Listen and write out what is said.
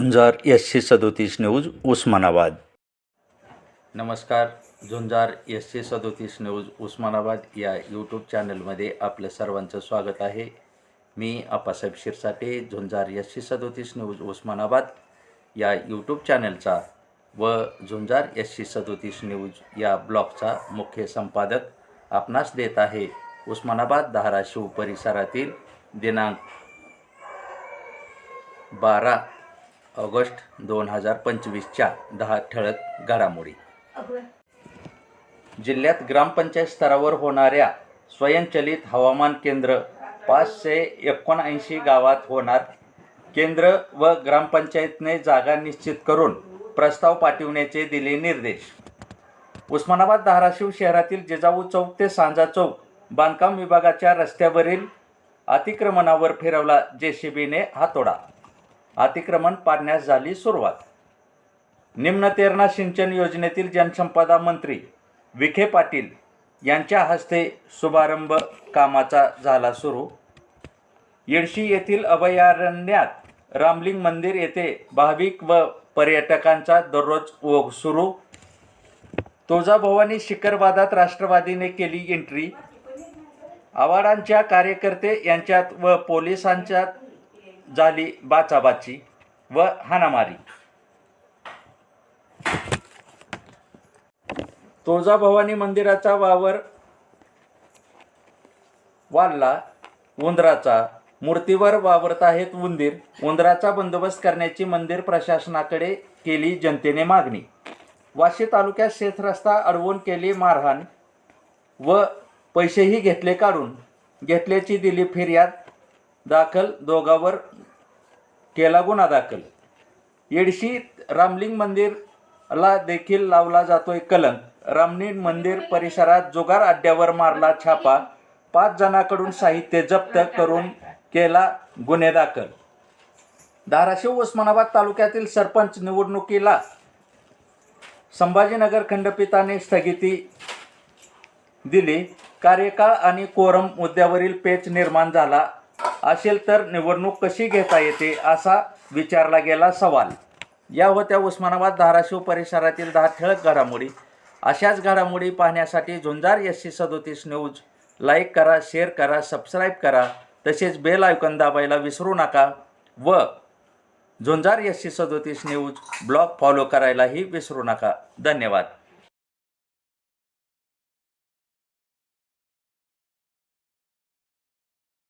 झुंजार एसशे सदोतीस न्यूज उस्मानाबाद. नमस्कार Zunjar S C सदोतीस न्यूज उस्मानाबाद या यूट्यूब चॅनलमध्ये आपलं सर्वांचं स्वागत आहे. मी आप्पासाहेब शिरसाटे झुंजार एस सी सदोतीस न्यूज उस्मानाबाद या यूट्यूब चॅनलचा व झुंजार एस सी सदोतीस न्यूज या ब्लॉगचा मुख्य संपादक आपणास देत आहे उस्मानाबाद धाराशिव परिसरातील दिनांक बारा ऑगस्ट दोन हजार पंचवीसच्या दहा ठळक घडामोडी. जिल्ह्यात ग्रामपंचायत स्तरावर होणाऱ्या स्वयंचलित हवामान केंद्र पाचशे एकोणऐंशी गावात होणार. केंद्र व ग्रामपंचायतने जागा निश्चित करून प्रस्ताव पाठविण्याचे दिले निर्देश. उस्मानाबाद धाराशिव शहरातील जिजाऊ चौक ते सांजा चौक बांधकाम विभागाच्या रस्त्यावरील अतिक्रमणावर फिरवला जे सी बीने हातोडा. अतिक्रमण पाडण्यास झाली सुरुवात. निम्न तेरणा सिंचन योजनेतील जनसंपदा मंत्री विखे पाटील यांच्या हस्ते शुभारंभ कामाचा झाला सुरू. येडशी येथील अभयारण्यात रामलिंग मंदिर येथे भाविक व पर्यटकांचा दररोज ओघ सुरू. तुळजाभवानी शिखरवादात राष्ट्रवादीने केली एंट्री आवाडांच्या कार्यकर्ते यांच्यात व पोलिसांच्यात झाली बाचाबाची व हाणामारी. तुळजाभवानी मंदिराचा वावर वाढला उंदराचा. मूर्तीवर वावरत आहेत उंदीर. उंदराचा बंदोबस्त करण्याची मंदिर प्रशासनाकडे केली जनतेने मागणी. वाशी तालुक्यात शेतरस्ता अडवून केली मारहाण व पैसेही घेतले काढून. घेतल्याची दिली फिर्याद. दाखल दोघावर केला गुन्हा दाखल. येडशी रामलिंग मंदिरला देखील लावला जातोय कलंक. रामलिंग मंदिर परिसरात जुगार अड्ड्यावर मारला छापा. पाच जणांकडून साहित्य जप्त करून केला गुन्हे दाखल. धाराशिव उस्मानाबाद तालुक्यातील सरपंच निवडणुकीला संभाजीनगर खंडपीठाने स्थगिती दिली. कार्यकाळ आणि कोरम मुद्द्यावरील पेच निर्माण झाला. असेल तर निवडणूक कशी घेता येते असा विचारला गेला सवाल. या होत्या उस्मानाबाद धाराशिव परिसरातील दहा ठळक घडामोडी. अशाच घडामोडी पाहण्यासाठी झुंजार एस सी सदोतीस न्यूज. लाईक करा शेअर करा सबस्क्राईब करा. तसेच बेल आयकन दाबायला विसरू नका व झुंजार एस सी सदोतीस न्यूज ब्लॉग फॉलो करायलाही विसरू नका. धन्यवाद.